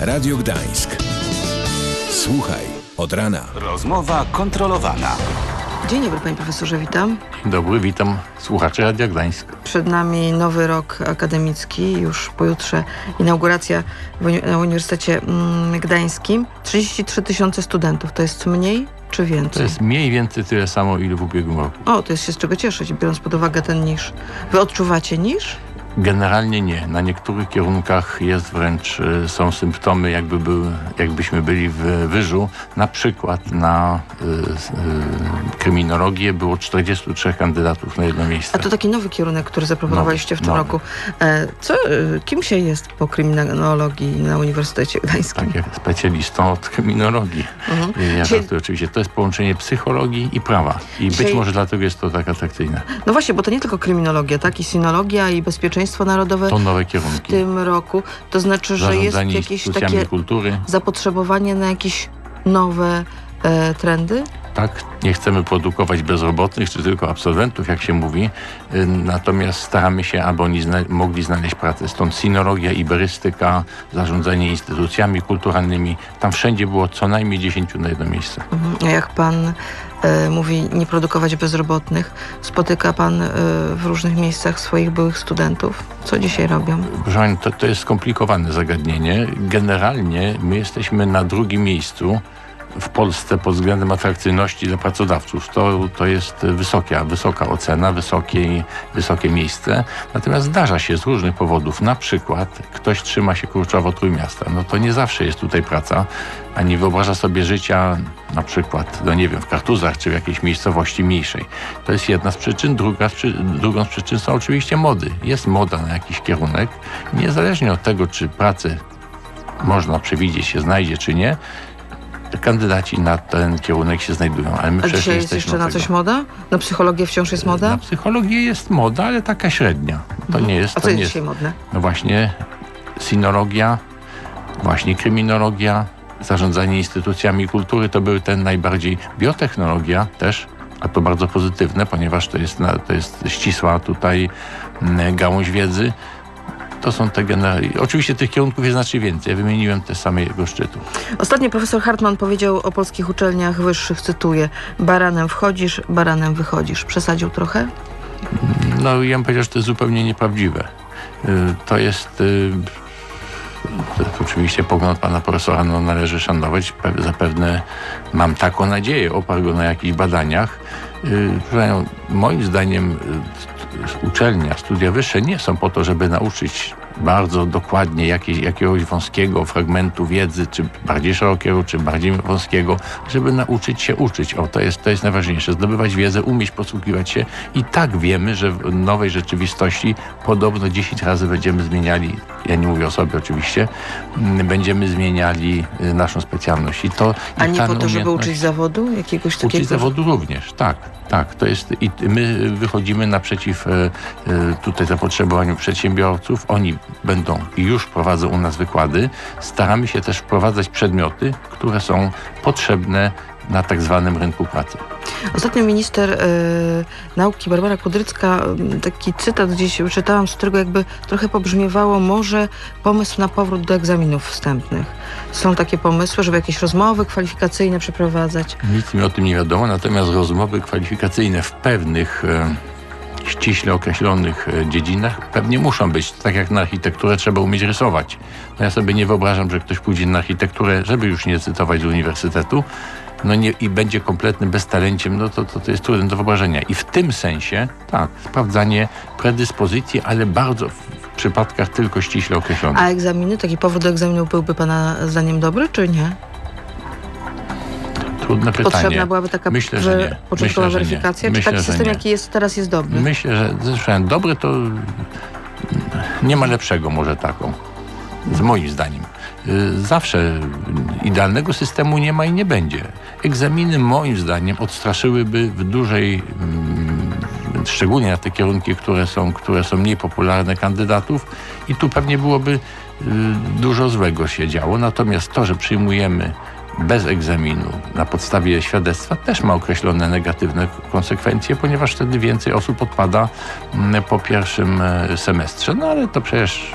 Radio Gdańsk. Słuchaj od rana. Rozmowa kontrolowana. Dzień dobry panie profesorze, witam. Dzień dobry, witam słuchaczy Radia Gdańsk. Przed nami nowy rok akademicki, już pojutrze inauguracja w uni- na Uniwersytecie mm, Gdańskim. 33 tysiące studentów, to jest mniej czy To więcej? jest mniej więcej tyle samo, ile w ubiegłym roku. O, to jest się z czego cieszyć, biorąc pod uwagę ten niż. Wy odczuwacie niż? Generalnie nie. Na niektórych kierunkach jest wręcz, y, są symptomy, jakby był, jakbyśmy byli w wyżu. Na przykład na y, y, kryminologię było 43 kandydatów na jedno miejsce. A to taki nowy kierunek, który zaproponowaliście w tym Nowy, roku. E, co, e, kim się jest po kryminologii na Uniwersytecie Gdańskim? Tak, jak specjalistą od kryminologii. Mhm. Y, Ja Dzisiaj- żartuję oczywiście. To jest połączenie psychologii i prawa. I być może dlatego jest to tak atrakcyjne. No właśnie, bo to nie tylko kryminologia, tak? I sinologia, i bezpieczeństwo narodowe To nowe w kierunki. tym roku. To znaczy, że jest jakieś takie kultury. zapotrzebowanie na jakieś nowe e, trendy? Tak, nie chcemy produkować bezrobotnych czy tylko absolwentów, jak się mówi, y, natomiast staramy się, aby oni zna mogli znaleźć pracę. Stąd sinologia, iberystyka, zarządzanie instytucjami kulturalnymi. Tam wszędzie było co najmniej 10 na jedno miejsce. Mhm. A jak pan e, mówi nie produkować bezrobotnych, spotyka pan e, w różnych miejscach swoich byłych studentów? Co dzisiaj robią? Proszę to, to jest skomplikowane zagadnienie. Generalnie my jesteśmy na drugim miejscu w Polsce pod względem atrakcyjności dla pracodawców. To, to jest wysoka, wysoka ocena, wysokie, wysokie miejsce. Natomiast zdarza się z różnych powodów. Na przykład ktoś trzyma się kurczowo Trójmiasta. No to nie zawsze jest tutaj praca. Ani wyobraża sobie życia na przykład, no nie wiem, w Kartuzach czy w jakiejś miejscowości mniejszej. To jest jedna z przyczyn. Druga z przy, drugą z przyczyn są oczywiście mody. Jest moda na jakiś kierunek. Niezależnie od tego, czy pracę można przewidzieć, się znajdzie, czy nie, kandydaci na ten kierunek się znajdują. Ale my A dzisiaj jest jeszcze na tego. coś moda? Na psychologię wciąż jest moda? Na psychologię jest moda, ale taka średnia. To nie jest. A to co jest dzisiaj modne? No właśnie sinologia, właśnie kryminologia, zarządzanie instytucjami kultury to były ten najbardziej. Biotechnologia też, a to bardzo pozytywne, ponieważ to jest, to jest ścisła tutaj mm, gałąź wiedzy. To są te generalnie. Oczywiście tych kierunków jest znacznie więcej. Ja wymieniłem te same jego szczytu. Ostatnio profesor Hartman powiedział o polskich uczelniach wyższych, cytuję, baranem wchodzisz, baranem wychodzisz. Przesadził trochę? No ja bym powiedział, że to jest zupełnie nieprawdziwe. Y, To jest y, oczywiście pogląd pana profesora no, należy szanować. Pe- Zapewne mam taką nadzieję, oparł go na jakichś badaniach. Y, Moim zdaniem uczelnia, studia wyższe nie są po to, żeby nauczyć bardzo dokładnie jakiegoś wąskiego fragmentu wiedzy, czy bardziej szerokiego, czy bardziej wąskiego, żeby nauczyć się uczyć. O, to jest, to jest najważniejsze. Zdobywać wiedzę, umieć posługiwać się. I tak wiemy, że w nowej rzeczywistości podobno 10 razy będziemy zmieniali, ja nie mówię o sobie oczywiście, mm, będziemy zmieniali y, naszą specjalność. I to, A nie po to, żeby uczyć zawodu? Jakiegoś takiego? Uczyć zawodu również, tak, tak. To jest i my wychodzimy naprzeciw e, e, tutaj zapotrzebowaniu przedsiębiorców. Oni będą i już prowadzą u nas wykłady. Staramy się też wprowadzać przedmioty, które są potrzebne na tak zwanym rynku pracy. Ostatnio minister e, nauki Barbara Kudrycka, taki cytat gdzieś czytałam, z którego jakby trochę pobrzmiewało może pomysł na powrót do egzaminów wstępnych. Są takie pomysły, żeby jakieś rozmowy kwalifikacyjne przeprowadzać. Nic mi o tym nie wiadomo, natomiast rozmowy kwalifikacyjne w pewnych e, ściśle określonych e, dziedzinach pewnie muszą być. Tak jak na architekturę trzeba umieć rysować. No ja sobie nie wyobrażam, że ktoś pójdzie na architekturę, żeby już nie cytować z uniwersytetu, no nie, i będzie kompletnym beztalenciem, no to, to, to jest trudne do wyobrażenia. I w tym sensie, tak, sprawdzanie predyspozycji, ale bardzo w, przypadkach tylko ściśle określonych. A egzaminy, taki powrót do egzaminów byłby Pana zdaniem dobry, czy nie? Trudne pytanie. Potrzebna byłaby taka Myślę, że nie. początkowa Myślę, że weryfikacja? Czy Myślę, taki że system, jaki jest teraz, jest dobry? Myślę, że zresztą dobre to nie ma lepszego może taką. Z moim zdaniem. Y, Zawsze idealnego systemu nie ma i nie będzie. Egzaminy moim zdaniem odstraszyłyby w dużej, mm, szczególnie na te kierunki, które są, które są mniej popularne kandydatów i tu pewnie byłoby y, dużo złego się działo. Natomiast to, że przyjmujemy bez egzaminu na podstawie świadectwa też ma określone negatywne konsekwencje, ponieważ wtedy więcej osób odpada mm, po pierwszym e, semestrze. No ale to przecież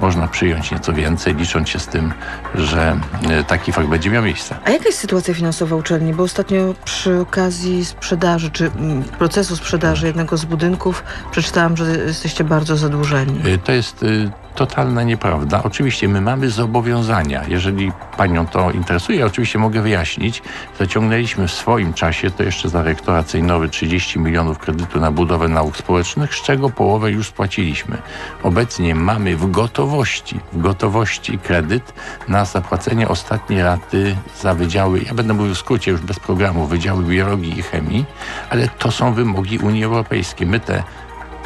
można przyjąć nieco więcej, licząc się z tym, że e, taki fakt będzie miał miejsce. A jaka jest sytuacja finansowa uczelni? Bo ostatnio przy okazji sprzedaży, czy mm, procesu sprzedaży jednego z budynków przeczytałam, że jesteście bardzo zadłużeni. Y, To jest totalna nieprawda. Oczywiście my mamy zobowiązania. Jeżeli panią to interesuje, oczywiście mogę wyjaśnić. Zaciągnęliśmy w swoim czasie, to jeszcze za rektora Cejnowy, 30 milionów kredytu na budowę nauk społecznych, z czego połowę już spłaciliśmy. Obecnie mamy w gotowości, w gotowości kredyt na zapłacenie ostatniej raty za wydziały, ja będę mówił w skrócie już bez programu, wydziały biologii i chemii, ale to są wymogi Unii Europejskiej. My te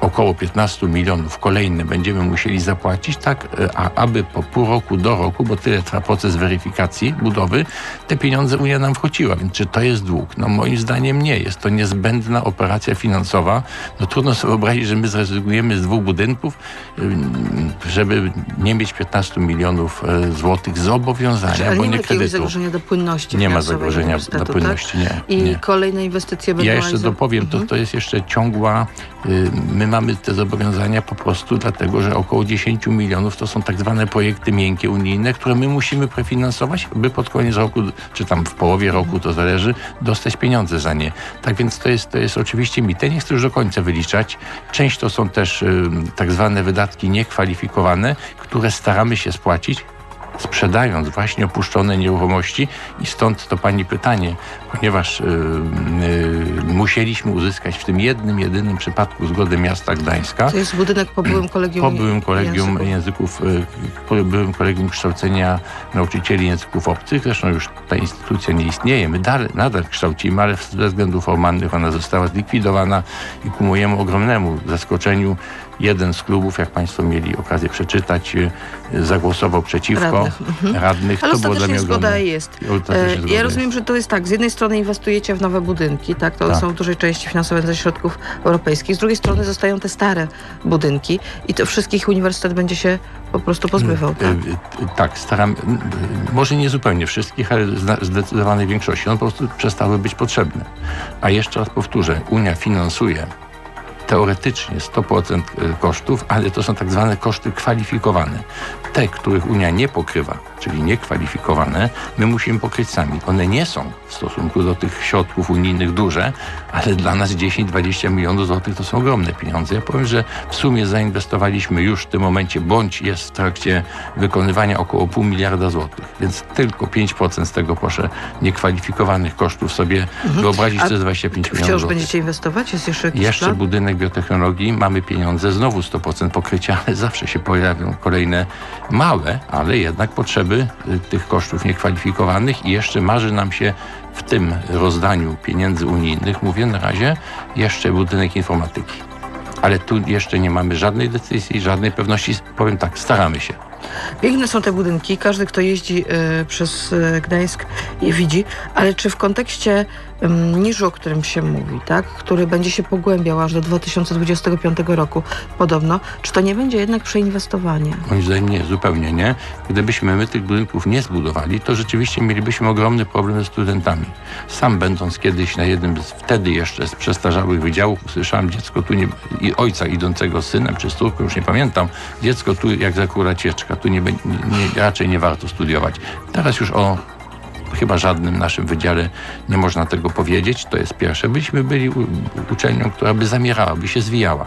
około 15 milionów kolejne będziemy musieli zapłacić, tak e, a, aby po pół roku do roku, bo tyle trwa proces weryfikacji budowy, te pieniądze Unia nam wróciła. Więc czy to jest dług? No moim zdaniem nie. Jest to niezbędna operacja finansowa. No trudno sobie wyobrazić, że my zrezygnujemy z dwóch budynków, ym, żeby nie mieć 15 milionów e, złotych zobowiązania, Ale bo nie ma nie kredytu. zagrożenia do płynności Nie ma zagrożenia do płynności, tak? nie, I nie. kolejne inwestycje będą Ja jeszcze dopowiem, to, Mhm. to jest jeszcze ciągła. y, My mamy te zobowiązania po prostu dlatego, że około 10 milionów to są tak zwane projekty miękkie unijne, które my musimy prefinansować, by pod koniec roku, czy tam w połowie roku, to zależy, dostać pieniądze za nie. Tak więc to jest, to jest oczywiście mit. Nie chcę już do końca wyliczać. Część to są też y, tak zwane wydatki niekwalifikowane, które staramy się spłacić sprzedając właśnie opuszczone nieruchomości i stąd to pani pytanie, ponieważ y, y, musieliśmy uzyskać w tym jednym, jedynym przypadku zgodę miasta Gdańska. To jest budynek po byłym kolegium Po byłym kolegium języków. języków, y, po byłym kolegium kształcenia nauczycieli języków obcych. Zresztą już ta instytucja nie istnieje. My dalej, nadal kształcimy, ale ze względów formalnych ona została zlikwidowana i ku mojemu ogromnemu zaskoczeniu jeden z klubów, jak Państwo mieli okazję przeczytać, y, zagłosował przeciwko Radnych, mhm. radnych. Ale to było dla mnie zgoda ogromne. jest. E, zgoda Ja jest. rozumiem, że to jest tak, z jednej strony inwestujecie w nowe budynki, tak, to Tak. są w dużej części finansowane ze środków europejskich, z drugiej strony zostają te stare budynki i to wszystkich uniwersytet będzie się po prostu pozbywał, tak? Y, y, Tak, staram, może nie zupełnie wszystkich, ale zdecydowanej większości. One po prostu przestały być potrzebne. A jeszcze raz powtórzę, Unia finansuje teoretycznie 100% kosztów, ale to są tak zwane koszty kwalifikowane. Te, których Unia nie pokrywa, czyli niekwalifikowane, my musimy pokryć sami. One nie są w stosunku do tych środków unijnych duże, ale dla nas 10-20 milionów złotych to są ogromne pieniądze. Ja powiem, że w sumie zainwestowaliśmy już w tym momencie, bądź jest w trakcie wykonywania około pół miliarda złotych. Więc tylko 5% z tego, proszę, niekwalifikowanych kosztów sobie wyobrazić, Mhm. A to jest 25 milionów Wciąż będziecie inwestować? Jest jeszcze jakiś Jeszcze plan? budynek biotechnologii, mamy pieniądze, znowu 100% pokrycia, ale zawsze się pojawią kolejne małe, ale jednak potrzeby y, tych kosztów niekwalifikowanych i jeszcze marzy nam się w tym rozdaniu pieniędzy unijnych, mówię na razie, jeszcze budynek informatyki. Ale tu jeszcze nie mamy żadnej decyzji, żadnej pewności. Powiem tak, staramy się. Piękne są te budynki, każdy, kto jeździ e, przez e, Gdańsk je widzi, ale czy w kontekście niżu, o którym się mówi, tak, który będzie się pogłębiał aż do 2025 roku podobno, czy to nie będzie jednak przeinwestowanie? Moim zdaniem nie, zupełnie nie. Gdybyśmy my tych budynków nie zbudowali, to rzeczywiście mielibyśmy ogromny problem ze studentami. Sam będąc kiedyś na jednym z wtedy jeszcze z przestarzałych wydziałów, usłyszałem dziecko tu nie, i ojca idącego z synem czy z córką, już nie pamiętam, dziecko tu jak za kura cieczka, tu nie, nie, raczej nie warto studiować. Teraz już o chyba żadnym naszym wydziale nie można tego powiedzieć. To jest pierwsze. Byliśmy byli uczelnią, która by zamierała, by się zwijała.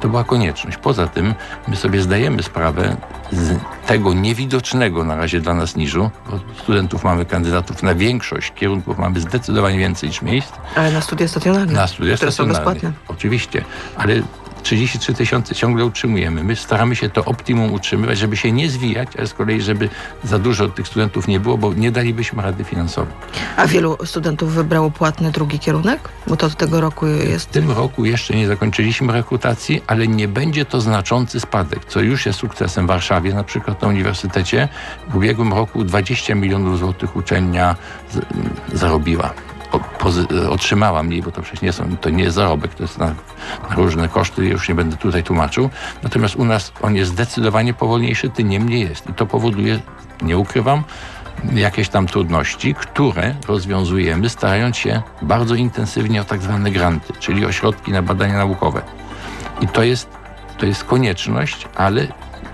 To była konieczność. Poza tym my sobie zdajemy sprawę z tego niewidocznego na razie dla nas niżu, bo studentów mamy kandydatów na większość kierunków, mamy zdecydowanie więcej niż miejsc Ale na studia stacjonarne, na studia które są stacjonarne. bezpłatne. Oczywiście, ale 33 tysiące ciągle utrzymujemy. My staramy się to optimum utrzymywać, żeby się nie zwijać, ale z kolei, żeby za dużo tych studentów nie było, bo nie dalibyśmy rady finansowo. A wielu studentów wybrało płatny drugi kierunek? Bo to od tego roku W jest. tym roku jeszcze nie zakończyliśmy rekrutacji, ale nie będzie to znaczący spadek, co już jest sukcesem w Warszawie, na przykład na uniwersytecie. W ubiegłym roku 20 milionów złotych uczelnia zarobiła. O, pozy- otrzymała mniej, bo to przecież nie są, to nie jest zarobek, to jest na, na różne koszty, już nie będę tutaj tłumaczył. Natomiast u nas on jest zdecydowanie powolniejszy, tym niemniej jest. I to powoduje, nie ukrywam, jakieś tam trudności, które rozwiązujemy, starając się bardzo intensywnie o tak zwane granty, czyli o środki na badania naukowe. I to jest, to jest konieczność, ale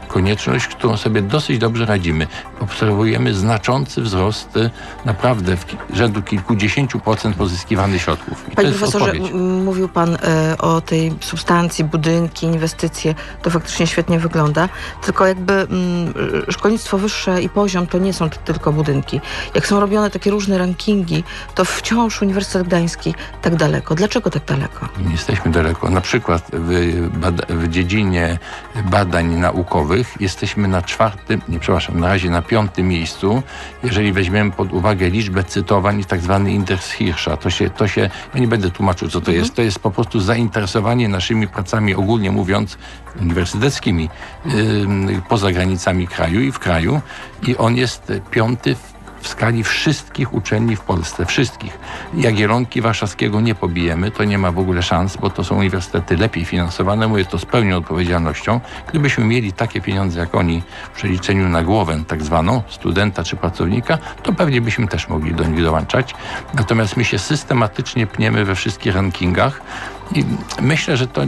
konieczność, którą sobie dosyć dobrze radzimy. Obserwujemy znaczący wzrost y, naprawdę rzędu kilkudziesięciu procent pozyskiwanych środków. I Panie profesorze, mówił Pan e, o tej substancji, budynki, inwestycje. To faktycznie świetnie wygląda. Tylko jakby e, szkolnictwo wyższe i poziom to nie są tylko budynki. Jak są robione takie różne rankingi, to wciąż Uniwersytet Gdański tak daleko. Dlaczego tak daleko? Nie jesteśmy daleko. Na przykład w, w dziedzinie badań naukowych jesteśmy na czwartym, nie przepraszam, na razie na piątym miejscu, jeżeli weźmiemy pod uwagę liczbę cytowań i tak zwany indeks Hirscha. To się, to się, ja nie będę tłumaczył, co to jest. To jest po prostu zainteresowanie naszymi pracami, ogólnie mówiąc, uniwersyteckimi, ym, poza granicami kraju i w kraju. I on jest piąty w w skali wszystkich uczelni w Polsce, wszystkich. Jagiellonki Warszawskiego nie pobijemy, to nie ma w ogóle szans, bo to są uniwersytety lepiej finansowane, mówię to z pełną odpowiedzialnością. Gdybyśmy mieli takie pieniądze jak oni w przeliczeniu na głowę tak zwaną, studenta czy pracownika, to pewnie byśmy też mogli do nich dołączać. Natomiast my się systematycznie pniemy we wszystkich rankingach i myślę, że to,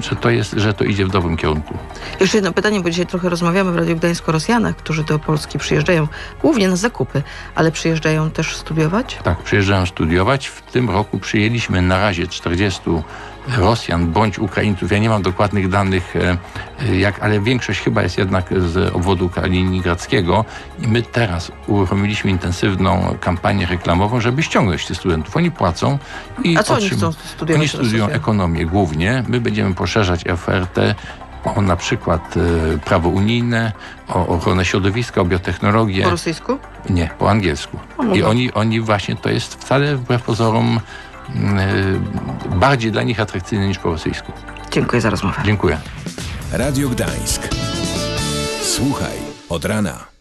że to, jest, że to idzie w dobrym kierunku. Jeszcze jedno pytanie, bo dzisiaj trochę rozmawiamy w Radiu Gdańsk o Rosjanach, którzy do Polski przyjeżdżają głównie na zakupy, ale przyjeżdżają też studiować? Tak, przyjeżdżają studiować. W tym roku przyjęliśmy na razie 40 Rosjan bądź Ukraińców. Ja nie mam dokładnych danych, e, e, jak, ale większość chyba jest jednak z obwodu kaliningradzkiego i my teraz uruchomiliśmy intensywną kampanię reklamową, żeby ściągnąć tych studentów. Oni płacą i A co oni otrzym- chcą studiować? Oni studiują ekonomię głównie. My będziemy poszerzać ofertę o na przykład e, prawo unijne, o ochronę środowiska, o biotechnologię. Po rosyjsku? Nie, po angielsku. O, no I oni, oni właśnie, to jest wcale wbrew pozorom bardziej dla nich atrakcyjne niż po rosyjsku. Dziękuję za rozmowę. Dziękuję. Radio Gdańsk. Słuchaj od rana.